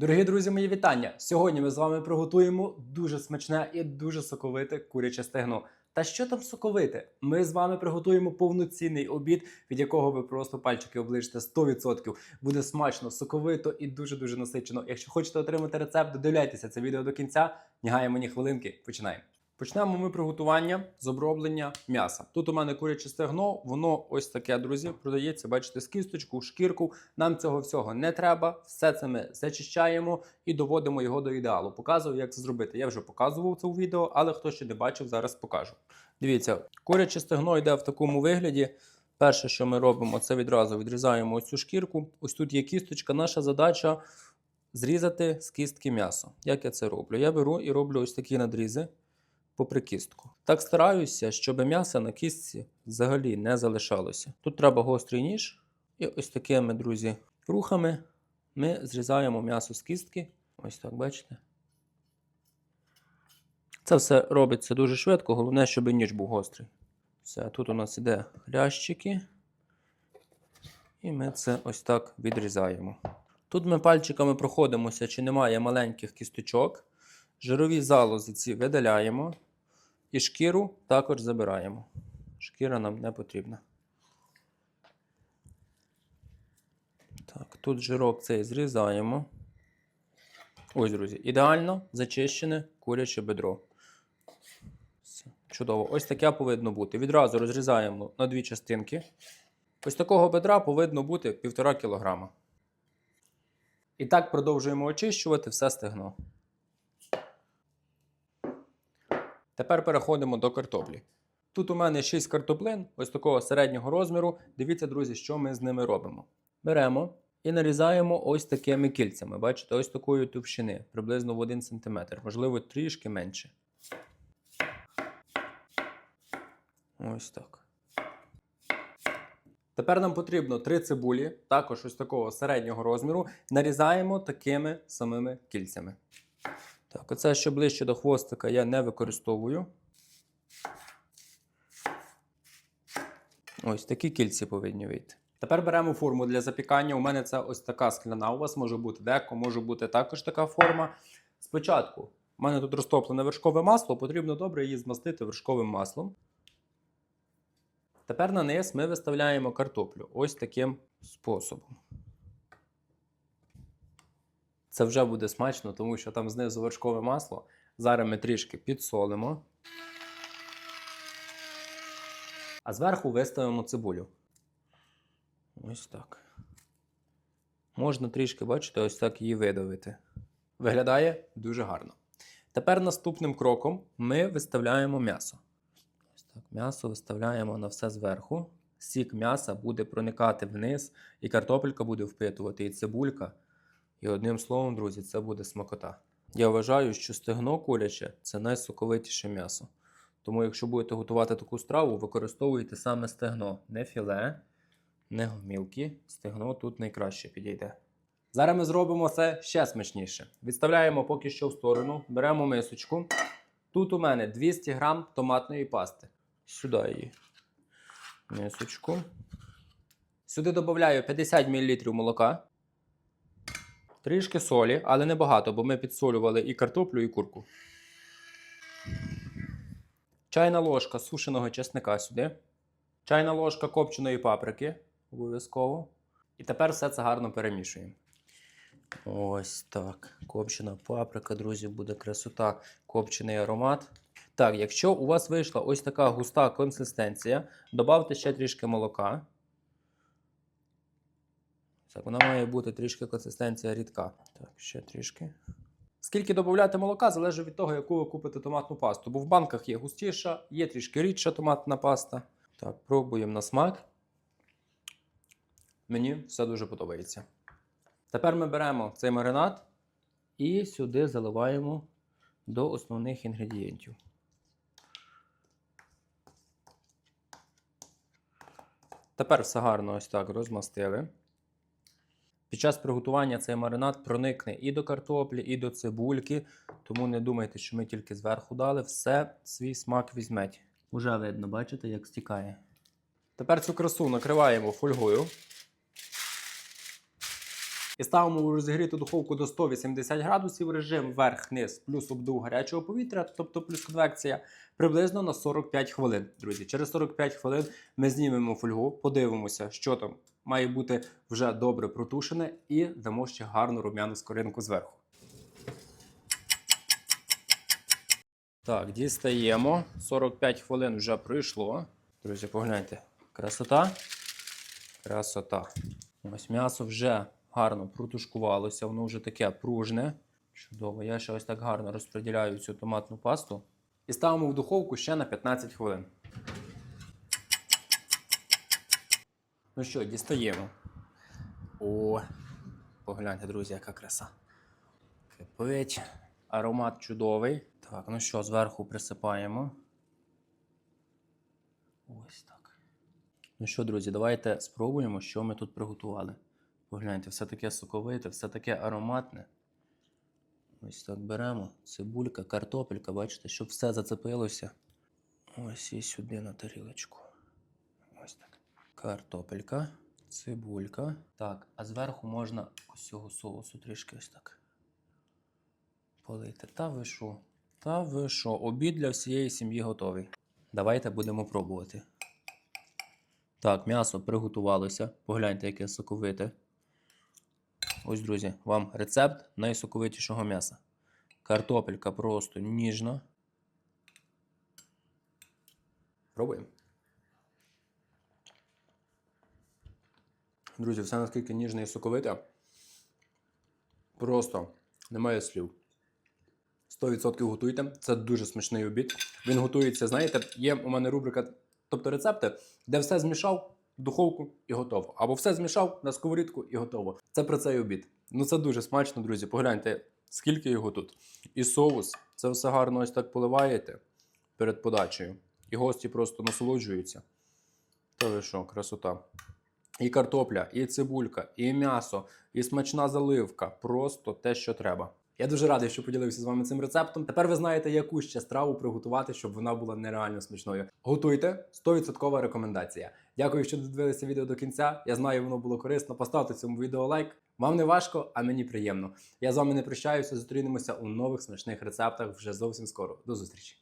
Дорогі друзі, мої вітання! Сьогодні ми з вами приготуємо дуже смачне і дуже соковите куряче стегно. Та що там соковите? Ми з вами приготуємо повноцінний обід, від якого ви просто пальчики оближите 100%. Буде смачно, соковито і дуже дуже насичено. Якщо хочете отримати рецепт, додивляйтеся це відео до кінця. Нігає гаємо ні хвилинки. Починаємо. Почнемо ми приготування з оброблення м'яса. Тут у мене куряче стегно, воно ось таке, друзі, продається, бачите, з кісточку, шкірку. Нам цього всього не треба. Все це ми зачищаємо і доводимо його до ідеалу. Показую, як це зробити. Я вже показував це у відео, але хто ще не бачив, зараз покажу. Дивіться, куряче стегно йде в такому вигляді. Перше, що ми робимо, це відразу відрізаємо ось цю шкірку. Ось тут є кісточка. Наша задача зрізати з кістки м'ясо. Як я це роблю? Я беру і роблю ось такі надрізи попри кістку. Так стараюся, щоб м'яса на кістці взагалі не залишалося. Тут треба гострий ніж, і ось такими, друзі, рухами ми зрізаємо м'ясо з кістки. Ось так, бачите? Це все робиться дуже швидко, головне, щоб ніж був гострий. Все, тут у нас іде хрящики. І ми це ось так відрізаємо. Тут ми пальчиками проходимося, чи немає маленьких кісточок. Жирові залози ці видаляємо. І шкіру також забираємо. Шкіра нам не потрібна. Так, тут жирок цей зрізаємо. Ось, друзі, ідеально зачищене куряче бедро. Все, чудово. Ось таке повинно бути. Відразу розрізаємо на дві частинки. Ось такого бедра повинно бути 1,5 кг. І так продовжуємо очищувати все стегно. Тепер переходимо до картоплі. Тут у мене 6 картоплин, ось такого середнього розміру. Дивіться, друзі, що ми з ними робимо. Беремо і нарізаємо ось такими кільцями. Бачите, ось такої товщини, приблизно в 1 см, можливо, трішки менше. Ось так. Тепер нам потрібно 3 цибулі, також ось такого середнього розміру. Нарізаємо такими самими кільцями. Так, оце що ближче до хвостика я не використовую. Ось такі кільці повинні вийти. Тепер беремо форму для запікання. У мене це ось така скляна. У вас може бути деко, може бути також така форма. Спочатку у мене тут розтоплене вершкове масло, потрібно добре її змастити вершковим маслом. Тепер на низ ми виставляємо картоплю ось таким способом. Це вже буде смачно, тому що там знизу вершкове масло. Зараз ми трішки підсолимо. А зверху виставимо цибулю. Ось так. Можна трішки, бачите, ось так її видавити. Виглядає дуже гарно. Тепер наступним кроком ми виставляємо м'ясо. Ось так, м'ясо виставляємо на все зверху. Сік м'яса буде проникати вниз, і картопелька буде впитувати, і цибулька. І одним словом, друзі, це буде смакота. Я вважаю, що стегно куряче це найсоковитіше м'ясо. Тому, якщо будете готувати таку страву, використовуйте саме стегно, не філе, не гомілки. Стегно тут найкраще підійде. Зараз ми зробимо це ще смачніше. Відставляємо поки що в сторону, беремо мисочку. Тут у мене 200 грам томатної пасти. Сюди її мисочку. Сюди додаю 50 мл молока. Трішки солі, але не багато, бо ми підсолювали і картоплю, і курку. Чайна ложка сушеного чесника сюди. Чайна ложка копченої паприки. Обов'язково. І тепер все це гарно перемішуємо. Ось так. Копчена паприка, друзі, буде красота, копчений аромат. Так, якщо у вас вийшла ось така густа консистенція, додавте ще трішки молока. Так, вона має бути трішки консистенція рідка. Так, ще трішки. Скільки додати молока, залежить від того, яку ви купите томатну пасту. Бо в банках є густіша, є трішки рідша томатна паста. Так, пробуємо на смак. Мені все дуже подобається. Тепер ми беремо цей маринад і сюди заливаємо до основних інгредієнтів. Тепер все гарно ось так розмастили. Під час приготування цей маринад проникне і до картоплі, і до цибульки. Тому не думайте, що ми тільки зверху дали. Все свій смак візьметь. Уже видно, бачите, як стікає. Тепер цю красу накриваємо фольгою. І ставимо у розігріту духовку до 180 градусів, режим вверх-вниз, плюс обдув гарячого повітря, тобто плюс конвекція, приблизно на 45 хвилин. Друзі, через 45 хвилин ми знімемо фольгу, подивимося, що там має бути вже добре протушене, і дамо ще гарну рум'яну скоринку зверху. Так, дістаємо. 45 хвилин вже пройшло. Друзі, погляньте. Красота. Красота. Ось м'ясо вже гарно протушкувалося, воно вже таке пружне. Чудово. Я ще ось так гарно розподіляю цю томатну пасту. І ставимо в духовку ще на 15 хвилин. Ну що, дістаємо. О, погляньте, друзі, яка краса. Кипить. Аромат чудовий. Так, ну що, зверху присипаємо. Ось так. Ну що, друзі, давайте спробуємо, що ми тут приготували. Погляньте, все таке соковите, все таке ароматне. Ось так беремо. Цибулька, картопелька, бачите, щоб все зацепилося. Ось і сюди на тарілочку. Картопелька, цибулька. Так, а зверху можна ось цього соусу трішки ось так. Полити. Та ви що? Та ви що? Обід для всієї сім'ї готовий. Давайте будемо пробувати. Так, м'ясо приготувалося. Погляньте, яке соковите. Ось, друзі, вам рецепт найсоковитішого м'яса. Картопелька просто ніжна. Пробуємо. Друзі, все наскільки ніжне і соковите. Просто немає слів. 100% готуйте. Це дуже смачний обід. Він готується, знаєте, є у мене рубрика, тобто рецепти, де все змішав в духовку і готово. Або все змішав на сковорідку і готово. Це про цей обід. Ну це дуже смачно, друзі. Погляньте, скільки його тут. І соус. Це все гарно ось так поливаєте перед подачею. І гості просто насолоджуються. Та ви що, красота. І картопля, і цибулька, і м'ясо, і смачна заливка. Просто те, що треба. Я дуже радий, що поділився з вами цим рецептом. Тепер ви знаєте, яку ще страву приготувати, щоб вона була нереально смачною. Готуйте 100% рекомендація. Дякую, що додивилися відео до кінця. Я знаю, воно було корисно. Поставте цьому відео лайк. Вам не важко, а мені приємно. Я з вами не прощаюся. Зустрінемося у нових смачних рецептах вже зовсім скоро. До зустрічі!